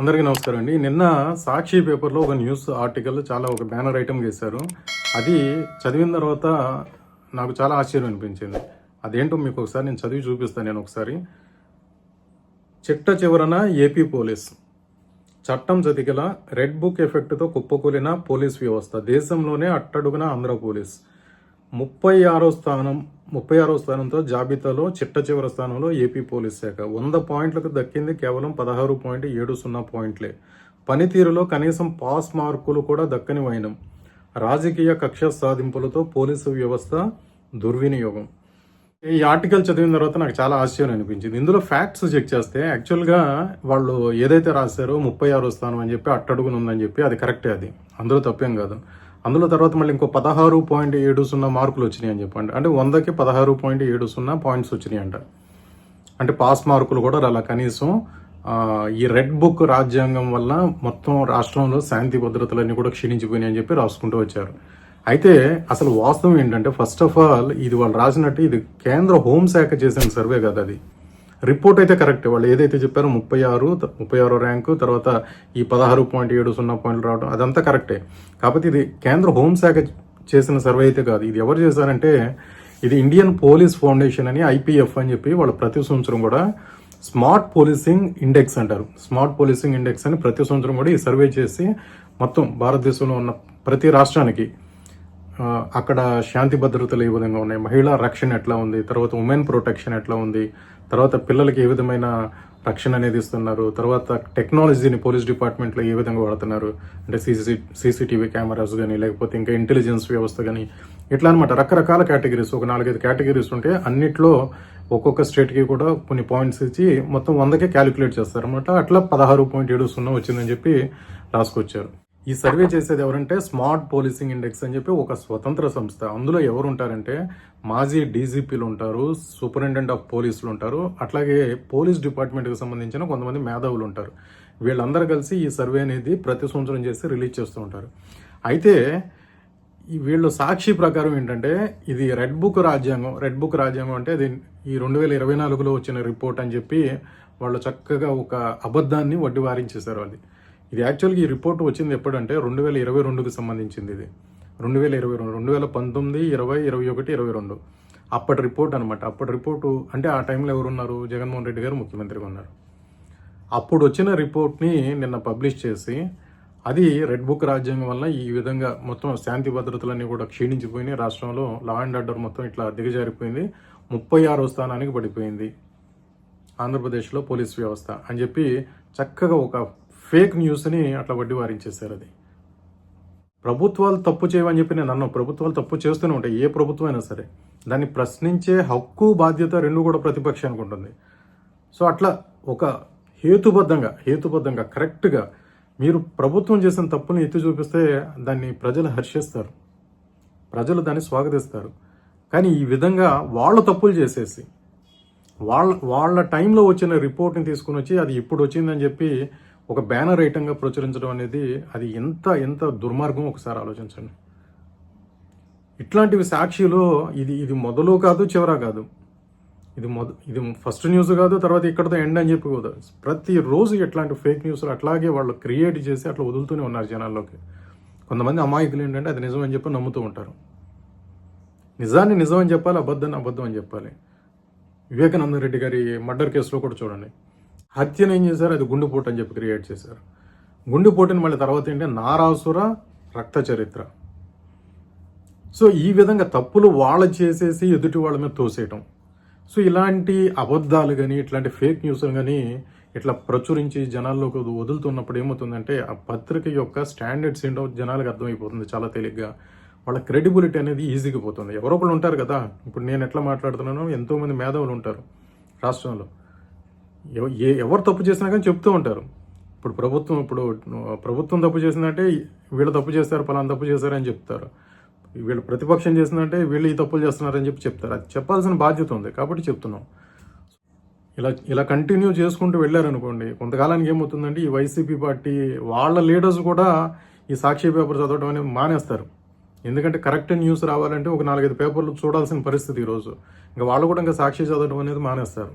అందరికీ నమస్కారం అండి. నిన్న సాక్షి పేపర్లో ఒక న్యూస్ ఆర్టికల్ చాలా ఒక బ్యానర్ ఐటమ్ చేశారు అది చదివిన తర్వాత నాకు చాలా ఆశ్చర్యం అనిపించింది. అదేంటో మీకు ఒకసారి నేను చదివి చూపిస్తాను నేను ఒకసారి. చిట్ట చివరన ఏపీ పోలీస్. చట్టం చతికిల రెడ్ బుక్ ఎఫెక్ట్తో కుప్పకూలిన పోలీస్ వ్యవస్థ. దేశంలోనే అట్టడుగున ఆంధ్ర పోలీస్. ముప్పై ఆరో స్థానం ముప్పై ఆరో స్థానంతో జాబితాలో చిట్ట చివరి స్థానంలో ఏపీ పోలీస్ శాఖ. వంద పాయింట్లకు దక్కింది కేవలం పదహారు పాయింట్ ఏడు సున్నా పాయింట్లే. పనితీరులో కనీసం పాస్ మార్కులు కూడా దక్కని వైనం. రాజకీయ కక్ష సాధింపులతో పోలీసు వ్యవస్థ దుర్వినియోగం. ఈ ఆర్టికల్ చదివిన తర్వాత నాకు చాలా ఆశ్చర్యం అనిపించింది. ఇందులో ఫ్యాక్ట్స్ చెక్ చేస్తే యాక్చువల్గా వాళ్ళు ఏదైతే రాశారో ముప్పై ఆరో స్థానం అని చెప్పి అట్టడుగునుందని చెప్పి అది కరెక్టే అది. అందులో తప్పేం కాదు. అందులో తర్వాత మళ్ళీ ఇంకో పదహారు పాయింట్ ఏడు సున్నా మార్కులు వచ్చినాయి అని చెప్పండి. అంటే వందకి పదహారు పాయింట్ ఏడు సున్నా పాయింట్స్ వచ్చినాయి అంట. అంటే పాస్ మార్కులు కూడా అలా కనీసం ఈ రెడ్ బుక్ రాజ్యాంగం వల్ల మొత్తం రాష్ట్రంలో శాంతి భద్రతలన్నీ కూడా క్షీణించిపోయినాయి అని చెప్పి రాసుకుంటూ వచ్చారు. అయితే అసలు వాస్తవం ఏంటంటే ఫస్ట్ ఆఫ్ ఆల్ ఇది వాళ్ళు రాసినట్టు ఇది కేంద్ర హోంశాఖ చేసిన సర్వే కదా అది. రిపోర్ట్ అయితే కరెక్ట్. వాళ్ళు ఏదైతే చెప్పారో ముప్పై ఆరు ముప్పై ఆరో ర్యాంకు తర్వాత ఈ పదహారు పాయింట్ ఏడు సున్నా పాయింట్లు రావడం అదంతా కరెక్టే. కాకపోతే ఇది కేంద్ర హోంశాఖ చేసిన సర్వే అయితే కాదు. ఇది ఎవరు చేశారంటే ఇది ఇండియన్ పోలీస్ ఫౌండేషన్ అని ఐపీఎఫ్ అని చెప్పి వాళ్ళు ప్రతి సంవత్సరం కూడా స్మార్ట్ పోలీసింగ్ ఇండెక్స్ అంటారు. స్మార్ట్ పోలీసింగ్ ఇండెక్స్ అని ప్రతి సంవత్సరం కూడా ఈ సర్వే చేసి మొత్తం భారతదేశంలో ఉన్న ప్రతి రాష్ట్రానికి అక్కడ శాంతి భద్రతలు ఏ విధంగా ఉన్నాయి? మహిళా రక్షణ ఎట్లా ఉంది? తర్వాత ఉమెన్ ప్రొటెక్షన్ ఎట్లా ఉంది? తర్వాత పిల్లలకి ఏ విధమైన రక్షణ అనేది ఇస్తున్నారు? తర్వాత టెక్నాలజీని పోలీస్ డిపార్ట్మెంట్లో ఏ విధంగా వాడుతున్నారు? అంటే సీసీ సీసీటీవీ కెమెరాస్ కానీ లేకపోతే ఇంకా ఇంటెలిజెన్స్ వ్యవస్థ కానీ ఇట్లా అనమాట రకరకాల కేటగిరీస్ ఒక నాలుగైదు కేటగిరీస్ ఉంటే అన్నిట్లో ఒక్కొక్క స్టేట్కి కూడా కొన్ని పాయింట్స్ ఇచ్చి మొత్తం వందకే క్యాలిక్యులేట్ చేస్తారు అనమాట అట్లా పదహారు పాయింట్ ఏడు సున్నా వచ్చిందని చెప్పి రాసుకొచ్చారు ఈ సర్వే చేసేది ఎవరంటే స్మార్ట్ పోలీసింగ్ ఇండెక్స్ అని చెప్పి ఒక స్వతంత్ర సంస్థ. అందులో ఎవరు ఉంటారంటే మాజీ డీజీపీలు ఉంటారు సూపరింటెండెంట్ ఆఫ్ పోలీసులు ఉంటారు అట్లాగే పోలీస్ డిపార్ట్మెంట్కి సంబంధించిన కొంతమంది మేధావులు ఉంటారు. వీళ్ళందరూ కలిసి ఈ సర్వే అనేది ప్రతి సంవత్సరం చేసి రిలీజ్ చేస్తూ ఉంటారు. అయితే వీళ్ళు సాక్షి ప్రకారం ఏంటంటే ఇది రెడ్ బుక్ రాజ్యాంగం. రెడ్ బుక్ రాజ్యాంగం అంటే అది ఈ రెండు వేల ఇరవై నాలుగులో వచ్చిన రిపోర్ట్ అని చెప్పి వాళ్ళు చక్కగా ఒక అబద్ధాన్ని వడ్డి వారించేశారు అది. ఇది యాక్చువల్గా ఈ రిపోర్ట్ వచ్చింది ఎప్పుడంటే రెండు వేల ఇరవై రెండుకు సంబంధించింది ఇది. రెండు వేల ఇరవై రెండు రెండు వేల పంతొమ్మిది ఇరవై ఇరవై ఒకటి ఇరవై రెండు. అప్పటి రిపోర్ట్ అనమాట అప్పటి రిపోర్టు అంటే ఆ టైంలో ఎవరున్నారు? జగన్మోహన్ రెడ్డి గారు ముఖ్యమంత్రిగా ఉన్నారు. అప్పుడు వచ్చిన రిపోర్ట్ని నిన్న పబ్లిష్ చేసి అది రెడ్ బుక్ రాజ్యాంగం వల్ల ఈ విధంగా మొత్తం శాంతి భద్రతలన్నీ కూడా క్షీణించిపోయినాయి. రాష్ట్రంలో లా అండ్ ఆర్డర్ మొత్తం ఇట్లా దిగజారిపోయింది. ముప్పై ఆరో స్థానానికి పడిపోయింది. ఆంధ్రప్రదేశ్లో పోలీస్ వ్యవస్థ అని చెప్పి చక్కగా ఒక ఫేక్ న్యూస్ని అట్లా వడ్డీ వారించేశారు అది. ప్రభుత్వాలు తప్పు చేయవని చెప్పి నేను అన్నాను ప్రభుత్వాలు తప్పు చేస్తూనే ఉంటాయి ఏ ప్రభుత్వం అయినా సరే. దాన్ని ప్రశ్నించే హక్కు బాధ్యత రెండు కూడా ప్రతిపక్షానికి ఉంటుంది సో అట్లా ఒక హేతుబద్ధంగా హేతుబద్ధంగా కరెక్ట్గా మీరు ప్రభుత్వం చేసిన తప్పుని ఎత్తి చూపిస్తే దాన్ని ప్రజలు హర్షిస్తారు. ప్రజలు దాన్ని స్వాగతిస్తారు. కానీ ఈ విధంగా వాళ్ళు తప్పులు చేసేసి వాళ్ళ వాళ్ళ టైంలో వచ్చిన రిపోర్ట్ని తీసుకుని వచ్చి అది ఇప్పుడు వచ్చిందని చెప్పి ఒక బ్యానర్ ఐటంగా ప్రచురించడం అనేది అది ఎంత ఎంత దుర్మార్గం ఒకసారి ఆలోచించండి. ఇట్లాంటివి సాక్షిలో ఇది ఇది మొదలు కాదు చివర కాదు. ఇది మొద ఇది ఫస్ట్ న్యూస్ కాదు తర్వాత ఇక్కడతో ఎండ్ అని చెప్పి కదా ప్రతిరోజు ఇట్లాంటి ఫేక్ న్యూస్లు అట్లాగే వాళ్ళు క్రియేట్ చేసి అట్లా వదులుతూనే ఉన్నారు జనాల్లోకి. కొంతమంది అమాయకులు ఏంటంటే అది నిజం అని చెప్పి నమ్ముతూ ఉంటారు. నిజాన్ని నిజం అని చెప్పాలి అబద్ధాన్ని అబద్ధం అని చెప్పాలి. వివేకానంద రెడ్డి గారి మర్డర్ కేసులో కూడా చూడండి. హత్యను ఏం చేశారు? అది గుండెపోటు అని చెప్పి క్రియేట్ చేశారు. గుండెపోటుని మళ్ళీ తర్వాత ఏంటంటే నారాసుర రక్త చరిత్ర. సో ఈ విధంగా తప్పులు వాళ్ళ చేసేసి ఎదుటి వాళ్ళ మీద తోసేయటం. సో ఇలాంటి అబద్ధాలు కానీ ఇట్లాంటి ఫేక్ న్యూస్లు కానీ ఇట్లా ప్రచురించి జనాల్లోకి వదులుతున్నప్పుడు ఏమవుతుందంటే ఆ పత్రిక యొక్క స్టాండర్డ్స్ ఏంటో జనాలకు అర్థమైపోతుంది చాలా తేలిగ్గా. వాళ్ళ క్రెడిబిలిటీ అనేది ఈజీగా పోతుంది. ఎవరో ఒకళ్ళు ఉంటారు కదా. ఇప్పుడు నేను ఎట్లా మాట్లాడుతున్నానో ఎంతోమంది మేధావులు ఉంటారు రాష్ట్రంలో. ఏ ఎవరు తప్పు చేసినా కానీ చెప్తూ ఉంటారు. ఇప్పుడు ప్రభుత్వం ఇప్పుడు ప్రభుత్వం తప్పు చేసిందంటే వీళ్ళు తప్పు చేస్తారు పలానా తప్పు చేస్తారని చెప్తారు. వీళ్ళు ప్రతిపక్షం చేసిందంటే వీళ్ళు ఈ తప్పులు చేస్తున్నారని చెప్పి చెప్తారు. అది చెప్పాల్సిన బాధ్యత ఉంది కాబట్టి చెప్తున్నాం. ఇలా ఇలా కంటిన్యూ చేసుకుంటూ వెళ్ళారనుకోండి కొంతకాలానికి ఏమవుతుందంటే ఈ వైసీపీ పార్టీ వాళ్ళ లీడర్స్ కూడా ఈ సాక్షి పేపర్ చదవడం అనేది మానేస్తారు. ఎందుకంటే కరెక్ట్ న్యూస్ రావాలంటే ఒక నాలుగైదు పేపర్లు చూడాల్సిన పరిస్థితి ఈరోజు. ఇంకా వాళ్ళు కూడా ఇంకా సాక్షి చదవడం అనేది మానేస్తారు.